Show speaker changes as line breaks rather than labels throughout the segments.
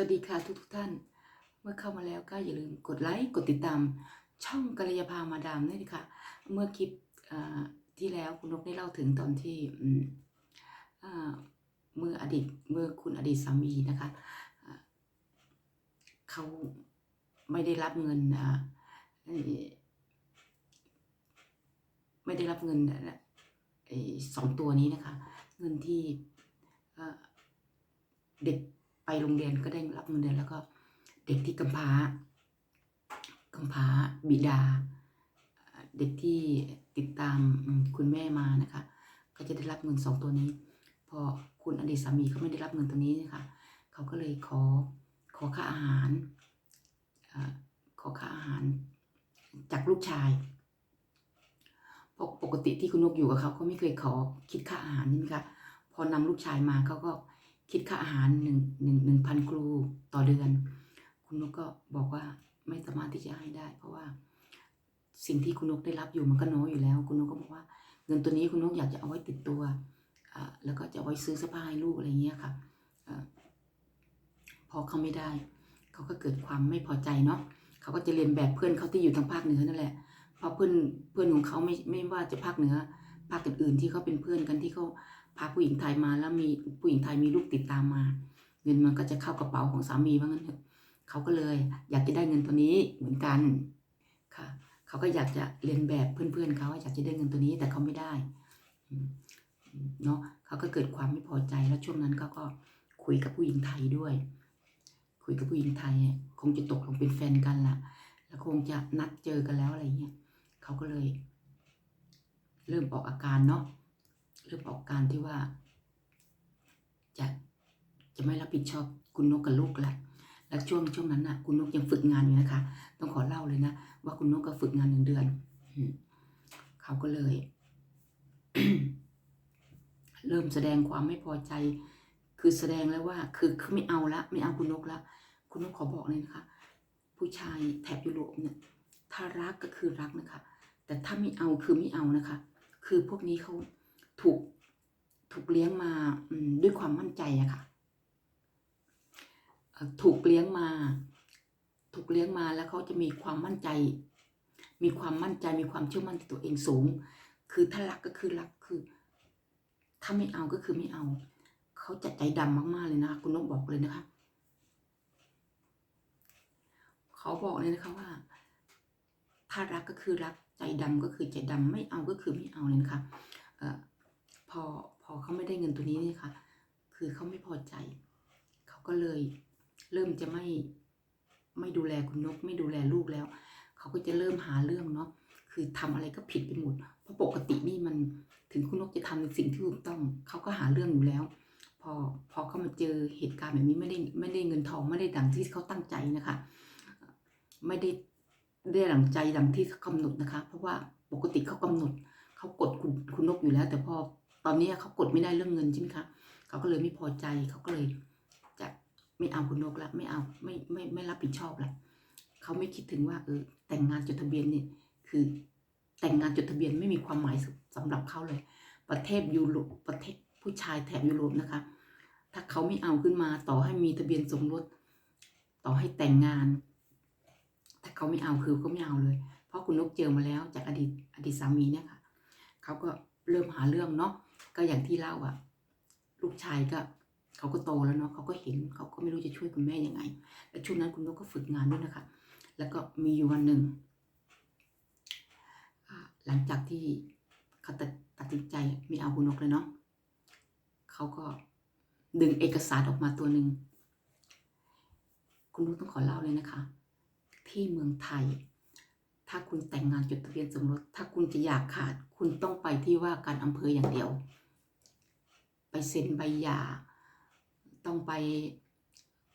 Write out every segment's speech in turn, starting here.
วัสดีค่ะทุกทท่าน เมื่อเข้ามาแล้วก็อย่าลืมกดไลค์กดติดตาม ช่องกัลยาภามาดามด้วยนะคะเมื่อคลิปที่แล้วคุณนกได้เล่าถึงตอนที่เมื่ออดีตเมื่อคุณอดีตสามีนะคะเขาไม่ได้รับเงินไม่ได้รับเงินสองตัวนี้นะคะ เงินที่เด็ก ไปโรงเรียนก็ได้รับเงินเดือนแล้วก็เด็กที่กำพร้ากำพร้าบิดา เด็กที่ติดตามคุณแม่มานะคะ ก็จะได้รับเงินสองตัวนี้ พอคุณอดีตสามีเขาไม่ได้รับเงินตัวนี้นะคะเขาก็เลยขอขอค่าอาหารขอค่าอาหารจากลูกชายปกปกติที่คุณนกอยู่กับเขาเขาไม่เคยขอคิดค่าอาหารใช่ไหมคะพอนำลูกชายมาเขาก็ คิดค่าอาหารหนึ่งหนึ่งหนึ่งพันครูต่อเดือน คุณนกก็บอกว่าไม่สามารถที่จะให้ได้ เพราะว่าสิ่งที่คุณนกได้รับอยู่มันก็น้อยอยู่แล้ว คุณนกก็บอกว่า เงินตัวนี้คุณนกอยากจะเอาไว้ติดตัวอ่าแล้วก็จะเอาไว้ซื้อเสื้อผ้าให้ลูกอะไรเงี้ยค่ะอ่าพอเขาไม่ได้ เขาก็เกิดความไม่พอใจเนาะเขาก็จะเรียนแบบเพื่อนเขาที่อยู่ทางภาคเหนือนั่นแหละเพราะเพื่อนเพื่อนของเขาไม่ไม่ว่าจะภาคเหนือ ภาคอื่นๆ ที่เขาเป็นเพื่อนกันที่เขาพาผู้หญิงไทยมาแล้วมีผู้หญิงไทยมีลูกติดตามมา เงินมันก็จะเข้ากระเป๋าของสามีว่างั้นเถอะเขาก็เลย อยากจะได้เงินตัวนี้เหมือนกันค่ะเขาก็อยากจะเรียนแบบเพื่อนๆเขาอยากจะได้เงินตัวนี้แต่เขาไม่ได้เนาะเขาก็เกิดความไม่พอใจแล้วช่วงนั้นเขาก็คุยกับผู้หญิงไทยด้วย คุยกับผู้หญิงไทยคงจะตกลงเป็นแฟนกันละแล้วคงจะนัดเจอกันแล้วอะไรเงี้ยเขาก็เลย เริ่มออกอาการเนาะเริ่มออกอาการที่ว่า จะจะไม่รับผิดชอบคุณนกกับลูกละแล้วช่วงช่วงนั้นน่ะ คุณนกยังฝึกงานอยู่นะคะ ต้องขอเล่าเลยนะว่าคุณนกก็ฝึกงานหนึ่งเดือนเขาก็เลย เริ่มแสดงความไม่พอใจ คือแสดงแล้วว่า คือคือไม่เอาละไม่เอาคุณนกละคุณนกขอบอกเลยนะคะ ผู้ชายแถบยุโรปเนี่ยถ้ารักก็คือรักนะคะ แต่ถ้าไม่เอาคือไม่เอานะคะ คือพวกนี้เขาถูกถูกเลี้ยงมาด้วยความมั่นใจอะค่ะ ถูกเลี้ยงมา ถูกเลี้ยงมาแล้วเขาจะมีความมั่นใจ มีความมั่นใจมีความเชื่อมั่นในตัวเองสูง คือถ้ารักก็คือรักคือ ถ้าไม่เอาก็คือไม่เอา เขาจะใจดำมากๆเลยนะคะคุณนกบอกเลยนะคะ เขาบอกเลยนะคะว่า ถ้ารักก็คือรักใจดำก็คือใจดำไม่เอาก็คือไม่เอาเลยนะคะเอ่อพอพอเขาไม่ได้เงินตัวนี้นี่ค่ะ คือเขาไม่พอใจ เขาก็เลยเริ่มจะไม่ไม่ดูแลคุณนก ไม่ดูแลลูกแล้ว เขาก็จะเริ่มหาเรื่องเนาะคือทำอะไรก็ผิดไปหมดเพราะปกตินี่มันถึงคุณนกจะทำในสิ่งที่ถูกต้อง เขาก็หาเรื่องอยู่แล้ว พอพอเขามาเจอเหตุการณ์แบบนี้ไม่ได้ไม่ได้เงินทองไม่ได้ดังที่เขาตั้งใจนะคะ ไม่ได้ ได้ดังใจดังที่เขากำหนดนะคะ เพราะว่าปกติเขากำหนดเขากดคุณคุณนกอยู่แล้ว แต่พอตอนนี้เขากดไม่ได้เรื่องเงินใช่ไหมคะเขาก็เลยไม่พอใจเขาก็เลยจะไม่เอาคุณนกละไม่เอาไม่ไม่ไม่รับผิดชอบละเขาไม่คิดถึงว่าเออแต่งงานจดทะเบียนเนี่ยคือแต่งงานจดทะเบียนไม่มีความหมายสสำหรับเขาเลย ประเทศยุโรปประเทศผู้ชายแถบยุโรปนะคะ ถ้าเขาไม่เอาขึ้นมาต่อให้มีทะเบียนสมรสต่อให้แต่งงาน เขาไม่เอาคือก็ไม่เอาเลย เพราะคุณนกเจอมาแล้วจากอดีตอดีตสามีเนี่ยค่ะเขาก็เริ่มหาเรื่องเนาะก็อย่างที่เล่าอะลูกชายก็เขาก็โตแล้วเนาะเขาก็เห็นเขาก็ไม่รู้จะช่วยคุณแม่ยังไง และช่วงนั้นคุณนกก็ฝึกงานด้วยนะคะ แล้วก็มีอยู่วันหนึ่งหลังจากที่เขาตัดตัดสินใจไม่เอาคุณนกเลยเนาะเขาก็ดึงเอกสารออกมาตัวหนึ่งคุณนกต้องขอเล่าเลยนะคะ ที่เมืองไทย ถ้าคุณแต่งงานจดทะเบียนสมรส ถ้าคุณจะอยากขาด คุณต้องไปที่ว่าการอำเภออย่างเดียว ไปเซ็นใบหย่า ต้องไป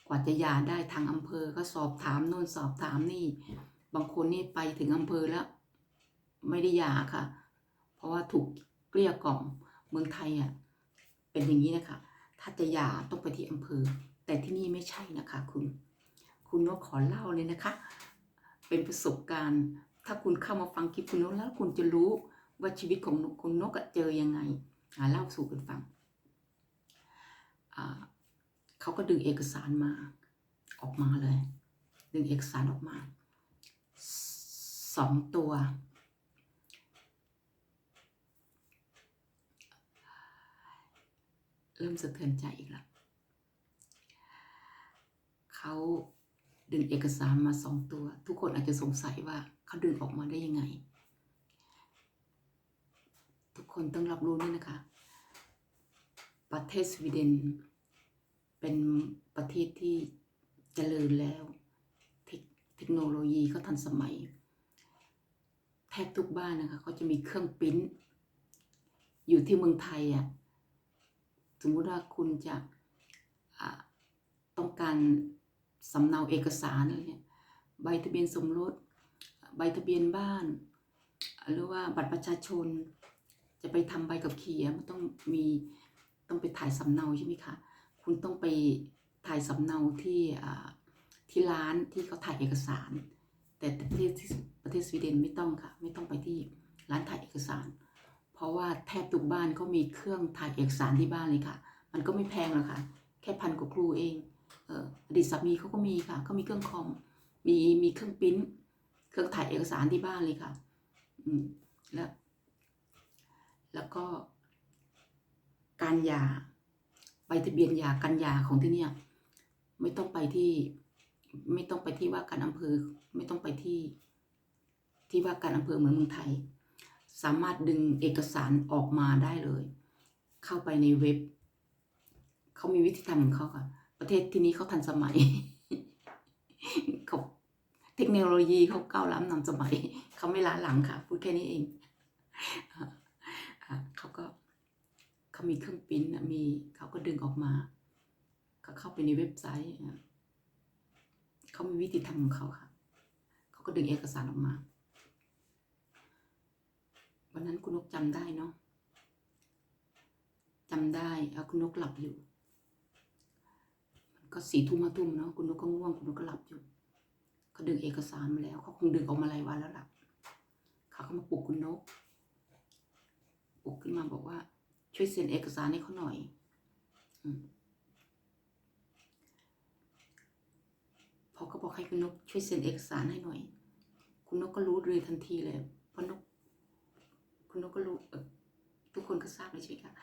กว่าจะหย่าได้ทางอำเภอก็สอบถามโน่นสอบถามนี่ บางคนนี่ไปถึงอำเภอแล้ว ไม่ได้หย่าค่ะ เพราะว่าถูกเกลี้ยกล่อมเมืองไทยอะเป็นอย่างนี้นะคะ ถ้าจะหย่าต้องไปที่อำเภอ แต่ที่นี่ไม่ใช่นะคะคุณ คุณนกขอเล่าเลยนะคะ เป็นประสบการณ์ ถ้าคุณเข้ามาฟังคลิปคุณนกแล้วคุณจะรู้ว่าชีวิตของคุณนกเจอยังไงเล่าสู่กันฟังเขาก็ดึงเอกสารมาออกมาเลย ดึงเอกสารออกมาสองตัว เริ่มสะเทือนใจอีกแล้วเขา ดึงเอกสารมาสองตัว ทุกคนอาจจะสงสัยว่าเขาดึงออกมาได้ยังไง ทุกคนต้องรับรู้ด้วยนะคะ ประเทศสวีเดน เป็นประเทศที่เจริญแล้วเทคเทคโนโลยีเขาทันสมัย แทบทุกบ้านนะคะเขาจะมีเครื่องปิ้นอยู่ที่เมืองไทยอะสมมุติว่าคุณจะอ่าต้องการ สำเนาเอกสารอะไรเนี่ยใบทะเบียนสมรส ใบทะเบียนบ้าน หรือว่าบัตรประชาชน จะไปทำใบกับขี่มันต้องมีต้องไปถ่ายสำเนาใช่ไหมคะ คุณต้องไปถ่ายสำเนาที่ที่ร้านที่เขาถ่ายเอกสาร แต่ประเทศประเทศสวีเดนไม่ต้องค่ะ ไม่ต้องไปที่ร้านถ่ายเอกสาร เพราะว่าแทบทุกบ้านเขามีเครื่องถ่ายเอกสารที่บ้านเลยค่ะ มันก็ไม่แพงหรอกค่ะ แค่พันกว่าครูเอง อดีตสามีเขาก็มีค่ะเขามีเครื่องคอมมีมีเครื่องปิ้นเครื่องถ่ายเอกสารที่บ้านเลยค่ะ อืมแล้ว แล้วก็ การหย่าใบทะเบียนหย่ากันหย่าของที่เนี่ย ไม่ต้องไปที่ ไม่ต้องไปที่ว่าการอำเภอ ไม่ต้องไปที่ ที่ว่าการอำเภอเหมือนเมืองไทย สามารถดึงเอกสารออกมาได้เลย เข้าไปในเว็บเขามีวิธีทำของเขาค่ะ ประเทศที่นี้เขาทันสมัยเขาเทคโนโลยีเขาก้าวล้ำนำสมัยเขาไม่ล้าหลังค่ะ พูดแค่นี้เองเขาก็เขามีเครื่องปิ้นท์มีเขาก็ดึงออกมาเขาเข้าไปในเว็บไซต์เขามีวิธีทำของเขาค่ะเขาก็ดึงเอกสารออกมา วันนั้นคุณนกจำได้เนาะจำได้เอาคุณนกหลับอยู่ ก็สี่ทุ่มห้าทุ่มเนาะคุณนกก็ง่วงคุณนกก็หลับอยู่เขาดึงเอกสารมาแล้วเขาคงดึงออกมาหลายวันแล้วหลับเขาก็มาปลุกคุณนกปลุกขึ้นมาบอกว่า ช่วยเซ็นเอกสารให้เขาหน่อยอพอเขาบอกให้คุณนกช่วยเซ็นเอกสารให้หน่อย คุณนกก็รู้เลยทันทีเลยเพราะนก คุณนกก็รู้ทุกคนก็ทราบเลยใช่ไหมคะ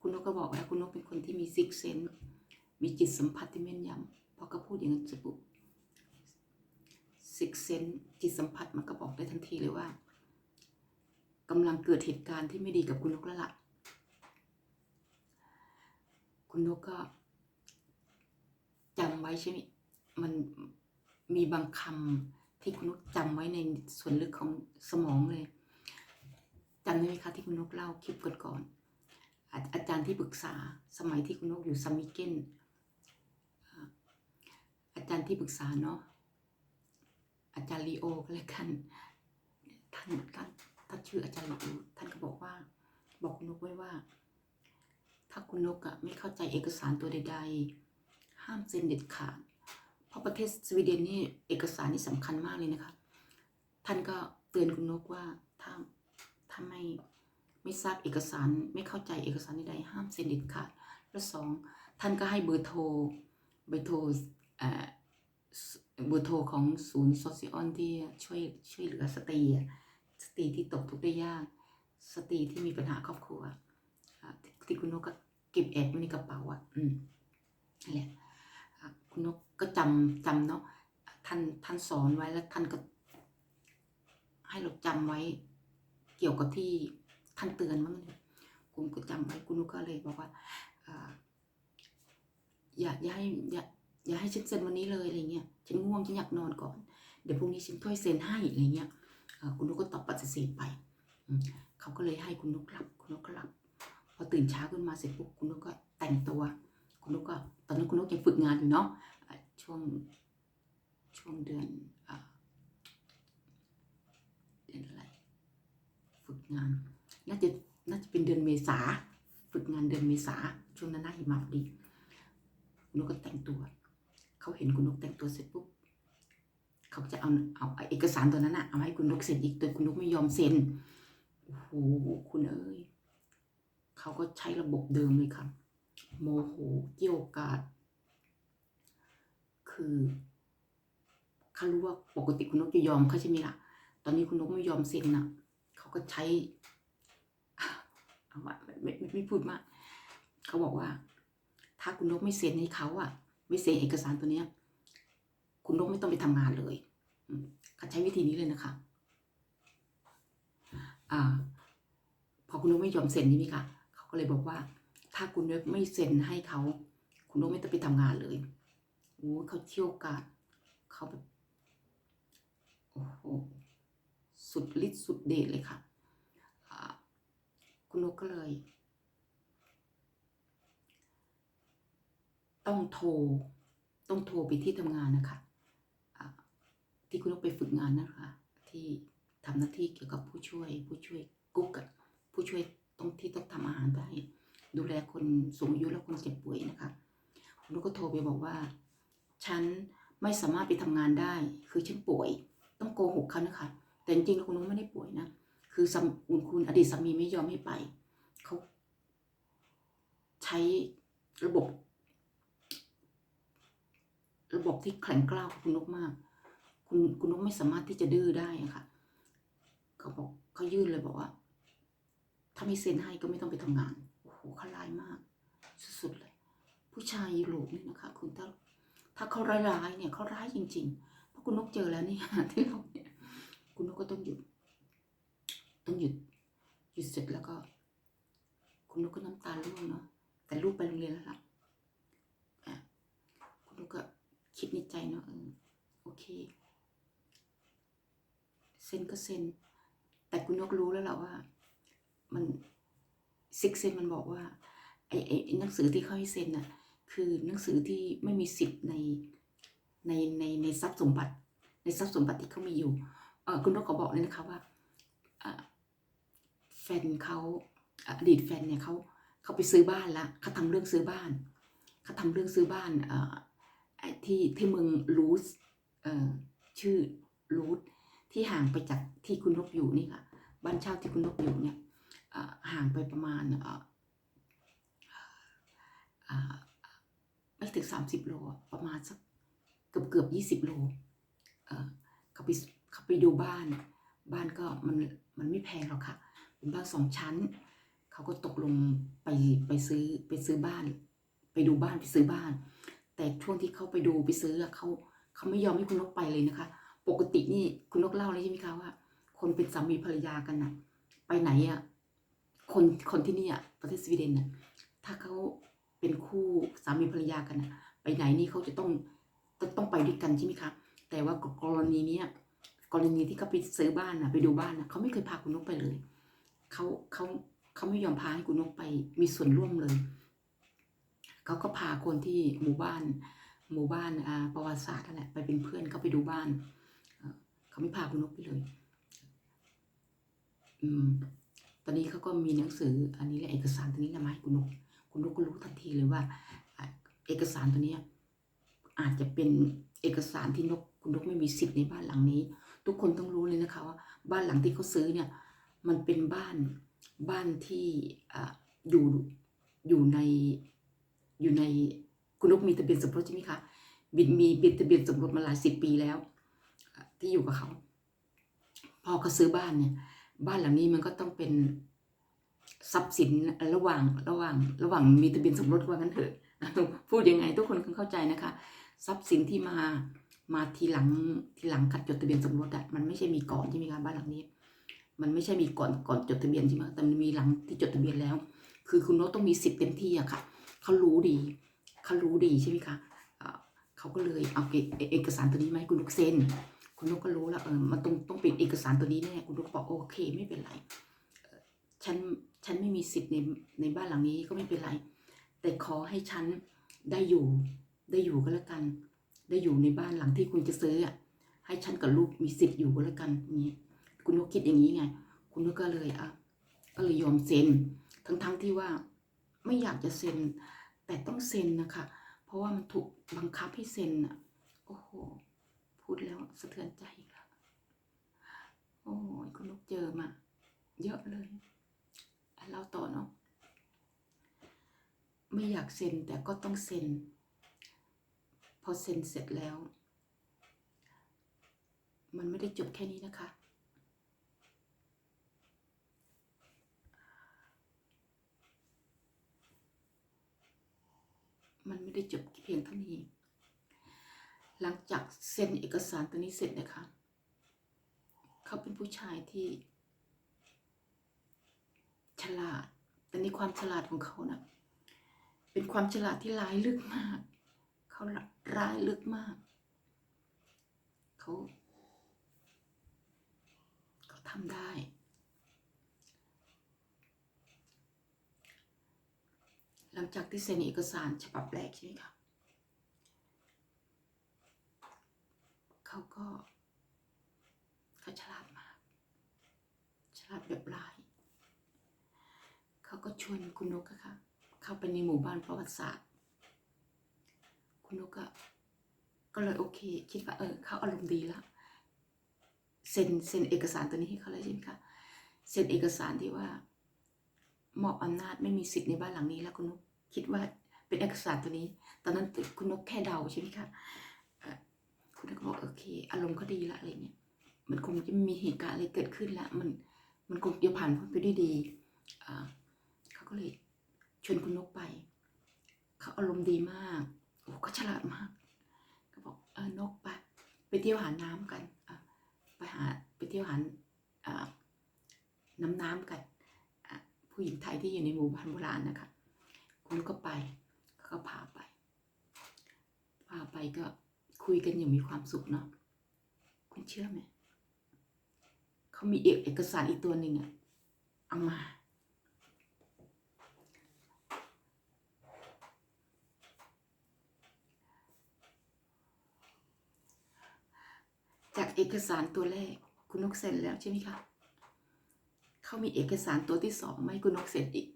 คุณนกก็บอกว่าคุณนกเป็นคนที่มีซิกเซน มีจิตสัมผัสที่แม่นยำพอเขาพูดอย่างนั้นจะปุ๊บซิกเซนจิตสัมผัสมันก็บอกได้ทันทีเลยว่ากำลังเกิดเหตุการณ์ที่ไม่ดีกับคุณนกแล้วล่ะ คุณนกก็จำไว้ใช่ไหมมันมีบางคำที่คุณนกจำไว้ในส่วนลึกของสมองเลยจำได้ไหมคะที่คุณนกเล่าคลิปก่อนๆอาจารย์ที่ปรึกษาสมัยที่คุณนกอยู่ซัมมิเกน อาจารย์ที่ปรึกษาเนาะอาจารย์ลีโอก็แล้วกันท่านท่านท่านชื่ออาจารย์ลีโอท่านก็บอกว่า บอกคุณนกไว้ว่า ถ้าคุณนกอะไม่เข้าใจเอกสารตัวใด ๆ ห้ามเซ็นเด็ดขาดเพราะประเทศสวีเดนนี่เอกสารนี่สำคัญมากเลยนะคะ ท่านก็เตือนคุณนกว่าถ้าถ้าไม่ไม่ทราบเอกสารไม่เข้าใจเอกสารใดๆห้ามเซ็นเด็ดขาดและสองท่านก็ให้เบอร์โทรเบอร์โทรอ่อ เบอร์โทรของศูนย์โซเชียลที่ช่วยช่วยเหลือสตรีอสตรีที่ตกทุกข์ได้ยาก สตรีที่มีปัญหาครอบครัวอะที่คุณนกก็เก็บแอบไว้ในกระเป๋าอะ อืมนั่นแหละคุณนกก็จำจำเนาะท่านท่านสอนไว้แล้วท่านก็ ให้เราจำไว้ เกี่ยวกับที่ท่านเตือนมั้งเนี่ยคุณก็จำไว้คุณนกก็เลยบอกว่าอ่าอย่าอย่าให้อย่า อย่าให้ฉันเซ็นวันนี้เลยอะไรเงี้ยฉันง่วงฉันอยากนอนก่อน เดี๋ยวพรุ่งนี้ฉันค่อยเซ็นให้อะไรเงี้ยคุณนกก็ตอบปฏิเสธไปเขาก็เลยให้คุณนกหลับ คุณนกก็หลับพอตื่นเช้าขึ้นมาเสร็จปุ๊บคุณนกก็แต่งตัว คุณนกก็ตอนนั้นคุณนกยังฝึกงานอยู่เนาะช่วงช่วงเดือนเดือนอะไรฝึกงานน่าจะน่าจะเป็นเดือนเมษาฝึกงานเดือนเมษาช่วงนั้นหน้าหิมะพอดีคุณนกก็แต่งตัว เขาเห็นคุณนกแต่งตัวเสร็จปุ๊บเขาจะเอาเอาเอกสารตัวนั้นอะเอาให้คุณนกเซ็นอีกแต่คุณนกไม่ยอมเซ็นโอ้โหคุณเอ้ยเขาก็ใช้ระบบเดิมเลยค่ะ โมโหเกี่ยวกาดคือเขารู้ว่าปกติคุณนกจะยอมเขาใช่ไหมล่ะ ตอนนี้คุณนกไม่ยอมเซ็นนะเขาก็ใช้เอาว่าไม่ไม่ไม่ไม่พูดมากเขาบอกว่า ถ้าคุณนกไม่เซ็นให้เขาอะ ไม่เซ็นเอกสารตัวเนี้ย คุณนกไม่ต้องไปทำงานเลยเขาใช้วิธีนี้เลยนะคะอ่าพอคุณนกไม่ยอมเซ็นใช่ไหมคะเขาก็เลยบอกว่า ถ้าคุณนกไม่เซ็นให้เขา คุณนกไม่ต้องไปทำงานเลยโอ้เขาเที่ยวกาดเขาแบบโอ้โหสุดฤทธิ์สุดเดชเลยค่ะคุณนกก็เลย ต้องโทร ต้องโทรไปที่ทำงานนะคะอ่าที่คุณนกไปฝึกงานนะคะ ที่ทำหน้าที่เกี่ยวกับผู้ช่วย ผู้ช่วยกุ๊กผู้ช่วยต้องที่ต้องทำอาหารได้ดูแลคนสูงอายุและคนเจ็บป่วยนะคะคุณนกก็โทรไปบอกว่า ฉันไม่สามารถไปทำงานได้ คือฉันป่วย ต้องโกหกเขานะคะ แต่จริงๆคุณนกไม่ได้ป่วยนะ คือสามคุณอดีตสามีไม่ยอมให้ไป เขาใช้ระบบ ระบบที่แข็งกร้าวคุณนกมาก คุณคุณนกไม่สามารถที่จะดื้อได้อะค่ะ เขาบอกเขายื่นเลยบอกว่า ถ้าไม่เซ็นให้ก็ไม่ต้องไปทำงาน โอ้โหเขาร้ายมาก สุดๆเลย ผู้ชายยุโรปนี่นะคะ คุณถ้าถ้าเขาร้ายๆเนี่ยเขาร้ายจริงๆเพราะคุณนกเจอแล้วนี่ที่เราเนี่ยคุณนกก็ต้องหยุด ต้องหยุดหยุดเสร็จแล้วก็ คุณนกก็น้ำตาร่วงเนาะแต่ลูกไปโรงเรียนแล้วล่ะคุณนกก็ คิดในใจเนาะเออโอเค เซ็นก็เซ็น แต่คุณนกรู้แล้วแหละว่า มันซิกเซนมันบอกว่าไอ้ไอ้หนังสือที่เขาให้เซ็นน่ะ คือหนังสือที่ไม่มีสิทธิ์ในในในในทรัพย์สมบัติ ในทรัพย์สมบัติที่เขามีอยู่เออคุณนกขอบอกเลยนะคะว่าแฟนเขาอดีตแฟนเนี่ยเขาเขาไปซื้อบ้านละเขาทำเรื่องซื้อบ้านเขาทำเรื่องซื้อบ้านอ ที่ที่เมืองลูสเอ่อชื่อลูสที่ห่างไปจากที่คุณนกอยู่นี่ค่ะ บ้านเช่าที่คุณนกอยู่เนี่ยห่างไปประมาณเออไม่ถึงสามสิบโลประมาณสักเกือบเกือบยี่สิบโลเออเขาไปเขาไปดูบ้าน บ้านก็มันมันไม่แพงหรอกค่ะ เป็นบ้านสองชั้น เขาก็ตกลงไปไปซื้อไปซื้อบ้าน ไปดูบ้านไปซื้อบ้าน แต่ช่วงที่เขาไปดูไปซื้อเขาเขาไม่ยอมให้คุณนกไปเลยนะคะ ปกตินี่คุณนกเล่าเลยใช่ไหมคะว่า คนเป็นสามีภรรยากันน่ะ ไปไหนอะคนคนที่นี่อะประเทศสวีเดนน่ะถ้าเขาเป็นคู่สามีภรรยากันน่ะ ไปไหนนี่เขาจะต้องต้องต้องไปด้วยกันใช่ไหมคะแต่ว่ากรณีเนี้ยกรณีที่เขาไปซื้อบ้านน่ะ ไปดูบ้านน่ะเขาไม่เคยพาคุณนกไปเลยเขาเขาเขาไม่ยอมพาให้คุณนกไปมีส่วนร่วมเลย เขาก็พาคนที่หมู่บ้าน หมู่บ้านประวัติศาสตร์นั่นแหละไปเป็นเพื่อนเขาไปดูบ้านเขาไม่พาคุณนกไปเลยอืมตอนนี้เขาก็มีหนังสืออันนี้แหละเอกสารตัวนี้แหละมาให้คุณนกคุณนกก็รู้ทันทีเลยว่า เอกสารตัวนี้อาจจะเป็นเอกสารที่นกคุณนกไม่มีสิทธิ์ในบ้านหลังนี้ ทุกคนต้องรู้เลยนะคะว่าบ้านหลังที่เขาซื้อเนี่ยมันเป็นบ้านบ้านที่ออยู่อยู่ใน อยู่ในคุณนกมีทะเบียนสมรสใช่ไหมคะบินมีบินทะเบียนสมรสมาหลายสิบปีแล้ว ที่อยู่กับเขา พอเขาซื้อบ้านเนี่ย บ้านหลังนี้มันก็ต้องเป็นทรัพย์สินระหว่างระหว่าง ระหว่างมีทะเบียนสมรสว่างั้นเถอะพูดยังไง ทุกคนคงเข้าใจนะคะ ทรัพย์สินที่มามาทีหลังทีหลังกัดจดทะเบียนสมรสอะมันไม่ใช่มีก่อนใช่ไหมคะบ้านหลังนี้ มันไม่ใช่มีก่อนก่อนจดทะเบียนใช่ไหมแต่มันมีหลังที่จดทะเบียนแล้ว คือคุณโน้ตต้องมีสิทธิ์เต็มที่อะค่ะ เขารู้ดีเขารู้ดีใช่ไหมคะเขาก็เลยเอาเอกสารตัวนี้มาให้คุณลูกเซ็นคุณลูกก็รู้แล้วเออมันต้องต้องเป็นเอกสารตัวนี้แน่คุณลูกบอกโอเคไม่เป็นไรฉันฉันไม่มีสิทธิ์ในในบ้านหลังนี้ก็ไม่เป็นไร แต่ขอให้ฉันได้อยู่ได้อยู่ก็แล้วกัน ได้อยู่ในบ้านหลังที่คุณจะซื้ออะให้ฉันกับลูกมีสิทธิ์อยู่ก็แล้วกันนี้คุณลูกคิดอย่างนี้ไง คุณลูกก็เลยอะก็เลยยอมเซ็นทั้งทั้งที่ว่าไม่อยากจะเซ็น แต่ต้องเซ็นนะคะ เพราะว่ามันถูกบังคับให้เซ็นอะโอ้โห พูดแล้วสะเทือนใจอีกแล้วโอ้ยคุณลูกเจอมา เยอะเลยเล่าต่อเนาะไม่อยากเซ็นแต่ก็ต้องเซ็น พอเซ็นเสร็จแล้ว มันไม่ได้จบแค่นี้นะคะ มันไม่ได้จบเพียงเท่านี้ หลังจากเซ็นเอกสารตัวนี้เสร็จนะคะ เขาเป็นผู้ชายที่ฉลาด แต่ในความฉลาดของเขานะเป็นความฉลาดที่ร้ายลึกมาก เขาร้ายลึกมาก เขา เขาทำได้ หลังจากที่เซ็นเอกสารฉบับแรกใช่ไหมคะเขาก็เขาฉลาดมาก ฉลาดแบบร้าย เขาก็ชวนคุณนกค่ะ เข้าไปในหมู่บ้านประวัติศาสตร์ คุณนกก็ก็เลยโอเค คิดว่าเออเขาอารมณ์ดีแล้วเซ็นเซ็นเอกสารตัวนี้ให้เขาเลยใช่ไหมคะเซ็นเอกสารที่ว่ามอบอำนาจไม่มีสิทธิ์ในบ้านหลังนี้แล้วคุณนุก คิดว่าเป็นเอกสารตัวนี้ ตอนนั้นคุณนกแค่เดาใช่ไหมคะคุณนกบอกโอเค อารมณ์เขาดีละอะไรเงี้ยมันคงจะมีเหตุการณ์อะไรเกิดขึ้นละมันมันคงจะผ่านพ้นไปด้วยดีเขาก็เลยชวนคุณนกไป เขาอารมณ์ดีมากโอ้เขาฉลาดมากเขาบอกเออนกไปไปเที่ยวหาน้ำกันไปหาไปเที่ยวหาอ่าน้ำน้ำกันผู้หญิงไทยที่อยู่ในหมู่บ้านโบราณนะคะ คุณก็ไปเขาก็พาไป พาไปก็คุยกันอย่างมีความสุขเนาะคุณเชื่อไหมเขามีเอกสารอีกตัวหนึ่งอะเอามา จากเอกสารตัวแรก คุณนกเซ็นแล้วใช่ไหมคะเขามีเอกสารตัวที่สองมาให้คุณนกเซ็นอีก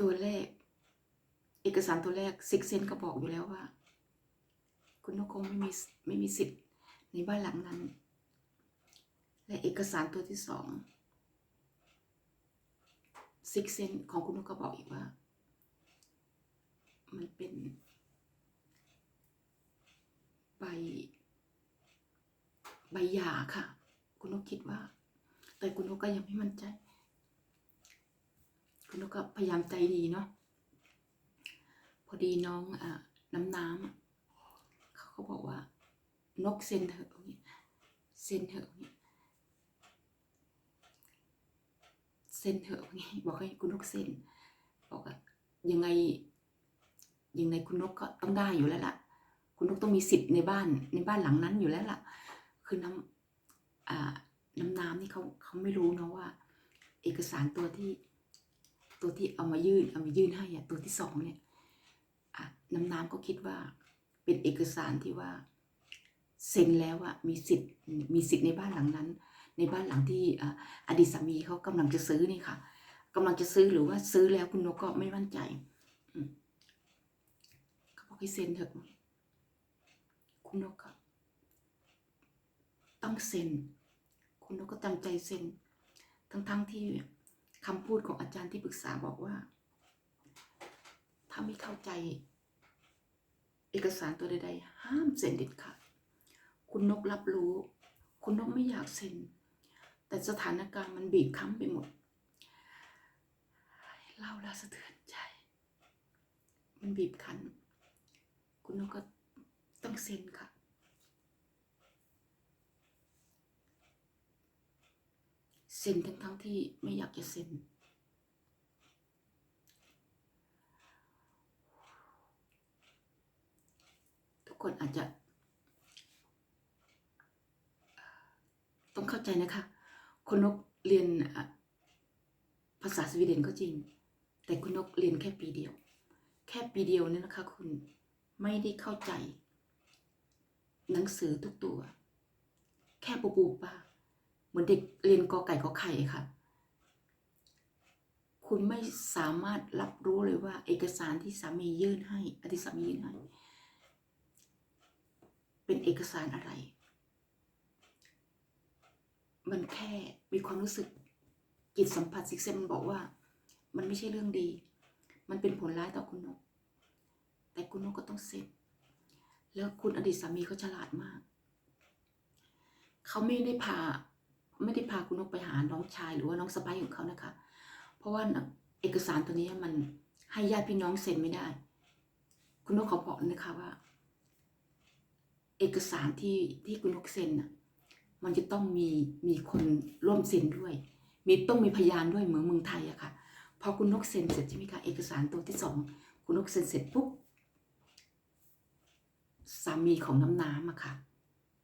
ตัวแรก เอกสารตัวแรกซิกเซนก็บอกอยู่แล้วว่า คุณนกคงไม่มีไม่มีสิทธิ์ในบ้านหลังนั้น และเอกสารตัวที่สองซิกเซนของคุณนกก็บอกอีกว่า มันเป็นใบใบหย่าค่ะ คุณนกคิดว่า แต่คุณนกก็ยังไม่มั่นใจ คุณนกก็พยายามใจดีเนาะพอดีน้องอน้ำน้ำเขาก็บอกว่านกเซนเถอะเงี้ยเซนเถอะเงี้ยเซนเถอะเงี้ยบอกให้คุณนกเซนบอกว่ายังไงยังไงคุณนกก็ต้องได้อยู่แล้วล่ะ คุณนกต้องมีสิทธิ์ในบ้านในบ้านหลังนั้นอยู่แล้วล่ะ คือน้ำน้ำน้ำนี่เขาเขาไม่รู้เนาะว่า เอกสารตัวที่ ตัวที่เอามายื่นเอามายื่นให้อะตัวที่สองเนี่ยน้ำน้ำก็คิดว่าเป็นเอกสารที่ว่าเซ็นแล้วอะมีสิทธิ์มีสิทธิ์ในบ้านหลังนั้น ในบ้านหลังที่ออดีตสามีเขากำลังจะซื้อนี่ค่ะกำลังจะซื้อหรือว่าซื้อแล้วคุณนกก็ไม่มั่นใจเขาบอกให้เซ็นเถอะคุณนกก็ต้องเซ็น คุณนกก็ตั้งใจเซ็น ทั้งๆที่ คำพูดของอาจารย์ที่ปรึกษาบอกว่า ถ้าไม่เข้าใจ เอกสารตัวใดๆ ห้ามเซ็นเด็ดขาดคุณนกรับรู้ คุณนกไม่อยากเซ็น แต่สถานการณ์มันบีบคั้นไปหมดเล่าแล้วสะเทือนใจ มันบีบคั้น คุณนกก็ต้องเซ็นค่ะ เซ็นทั้งทั้งๆที่ไม่อยากจะเซ็นทุกคนอาจจะ ต้องเข้าใจนะคะคนนกเรียนภาษาสวีเดนก็จริง แต่คุณนกเรียนแค่ปีเดียว แค่ปีเดียวเนี่ยนะคะ คุณไม่ได้เข้าใจ หนังสือทุกตัว แค่ปูปูปา มือนเด็กเรียนกอไก่กอไข่ค่ะ คุณไม่สามารถรับรู้เลยว่า เอกสารที่สามียื่นให้อดีตสามียื่นให้ เป็นเอกสารอะไร มันแค่มีความรู้สึกจิตสัมผัสซิกเซมันบอกว่า มันไม่ใช่เรื่องดี มันเป็นผลร้ายต่อคุณนก แต่คุณนกก็ต้องเซ็นแล้วคุณอดีตสามีเขาฉลาดมาก เขาไม่ได้พา ไม่ได้พาคุณนกไปหาน้องชายหรือว่าน้องสะใภ้ของเขานะคะ เพราะว่าเอกสารตัวนี้มันให้ญาติพี่น้องเซ็นไม่ได้ คุณนกเขาบอกนะคะว่า เอกสารที่ที่คุณนกเซ็นน่ะ มันจะต้องมีมีคนร่วมเซ็นด้วย มีต้องมีพยานด้วยเหมือนเมืองไทยอะค่ะ พอคุณนกเซ็นเสร็จใช่ไหมคะเอกสารตัวที่สองคุณนกเซ็นเสร็จปุ๊บสามีของน้ำน้ำอะค่ะ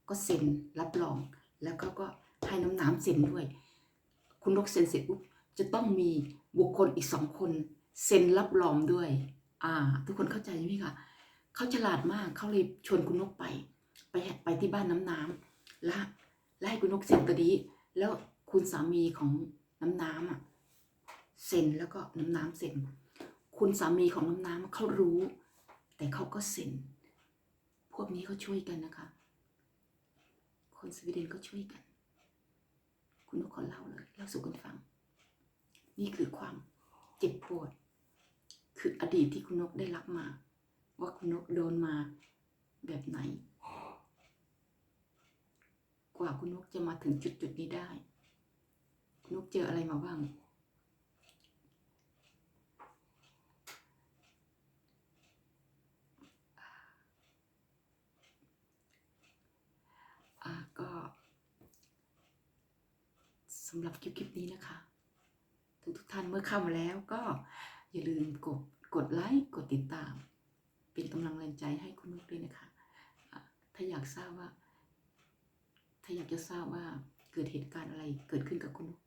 ก็เซ็นรับรองแล้วก็ก็ ให้น้ำน้ำเซ็นด้วย คุณนกเซ็นเสร็จปุ๊บจะต้องมีบุคคลอีกสองคนเซ็นรับรองด้วย อ่า ทุกคนเข้าใจไหมคะเขาฉลาดมากเขาเลยชวนคุณนกไป ไปไปที่บ้านน้ำน้ำและและให้คุณนกเซ็นตัวนี้แล้วคุณสามีของน้ำน้ำอะเซ็นแล้วก็น้ำน้ำเซ็นคุณสามีของน้ำน้ำเขารู้ แต่เขาก็เซ็นพวกนี้เขาช่วยกันนะคะ คนสวีเดนก็ช่วยกัน คุณนกขอเล่าเลยเล่าสู่กันฟัง นี่คือความเจ็บปวด คืออดีตที่คุณนกได้รับมา ว่าคุณนกโดนมาแบบไหน กว่าคุณนกจะมาถึงจุดจุดๆนี้ได้ คุณนกเจออะไรมาบ้าง อ่าก็ สำหรับคลิปคลิปนี้นะคะ ทุกทุกท่านเมื่อเข้ามาแล้วก็อย่าลืมกดกดไลค์กดติดตาม เป็นกำลังแรงใจให้คุณนุกด้วยนะคะ ถ้าอยากทราบว่า ถ้าอยากจะทราบว่าเกิดเหตุการณ์อะไรเกิดขึ้นกับคุณนก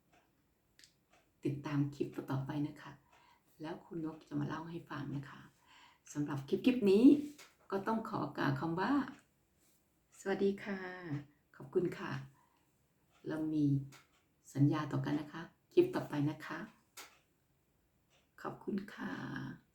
ติดตามคลิปต่อไปนะคะ แล้วคุณนกจะมาเล่าให้ฟังนะคะสำหรับคลิปคลิปนี้ก็ต้องขอกล่าวคำว่า สวัสดีค่ะ ขอบคุณค่ะ เรามี สัญญาต่อกันนะคะ คลิปต่อไปนะคะ ขอบคุณค่ะ